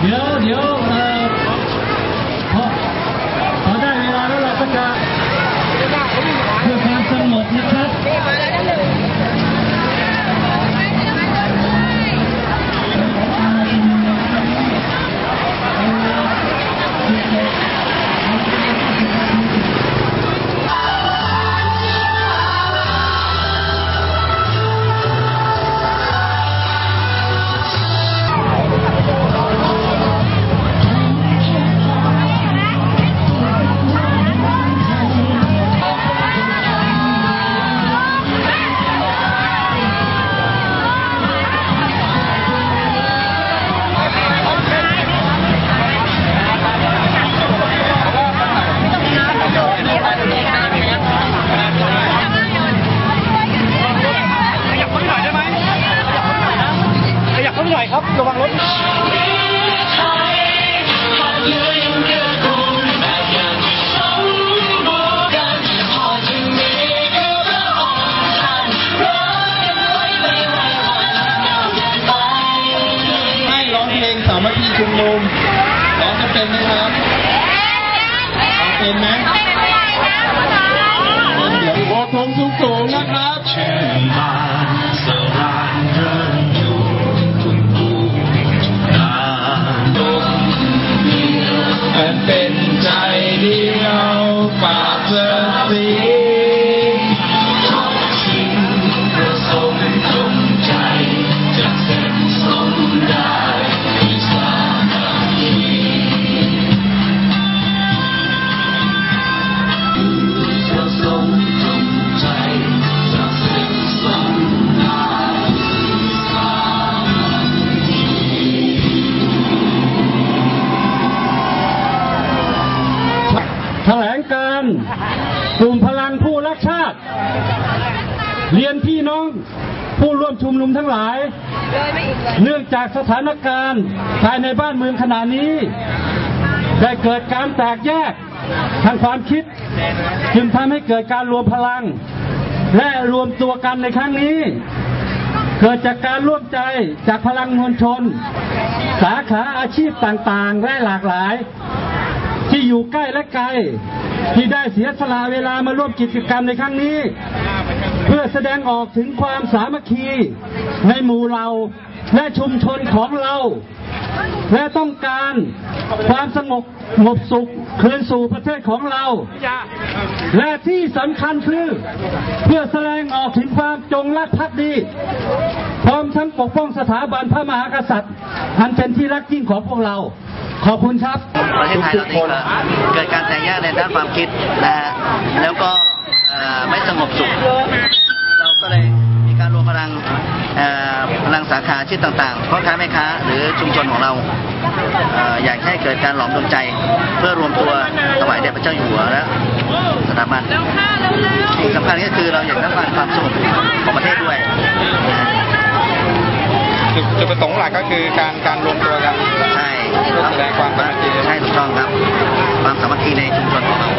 เดี๋ยวเดี๋ยวเอ่อ น่อยครับ ระวังรถให้ร้องเพลงสามัคคีชุมนุมร้องจะเป็นไหมครับร้องเป็นไหมเดี๋ยวโบกลงสูงสูง อัน การ กลุ่มพลังผู้รักชาติ เรียนพี่น้องผู้ร่วมชุมนุมทั้งหลาย เนื่องจากสถานการณ์ภายในบ้านเมืองขณะนี้ ได้เกิดการแตกแยกทางความคิด จึงทำให้เกิดการรวมพลัง และรวมตัวกันในครั้งนี้ เกิดจากการร่วมใจจากพลังมวลชน สาขาอาชีพต่างๆและหลากหลาย ที่อยู่ใกล้และไกล ที่ได้เสียสละเวลามาร่วมกิจกรรมในครั้งนี้ เพื่อแสดงออกถึงความสามัคคีในหมู่เราและชุมชนของเรา และต้องการความสงบสงบสุขคืนสู่ประเทศของเรา และที่สำคัญคือ เพื่อแสดงออกถึงความจงรักภักดี พร้อมทั้งปกป้องสถาบันพระมหากษัตริย์ อันเป็นที่รักยิ่งของพวกเรา ขอบคุณครับประเทศไทยเรานี่ก็เกิดการแตกแยกในด้านความคิดนะฮะแล้วก็ไม่สงบสุข เราก็เลยมีการรวมพลังพลังสาขาอาชีพต่างๆพ่อค้าแม่ค้าหรือชุมชนของเราเอ่ออยากให้เกิดการหลอมดวงใจ เพื่อรวมตัวถวายแด่พระเจ้าอยู่หัวและสถาบันสิ่งสำคัญก็คือเราอยากต้องการความสงบของ จุดจุดประสงค์หลักก็คือการการรวมตัวกันใช่แสดงความสามัคคีใช่ถูกต้องครับ ความสามัคคีในชุมชนของเรา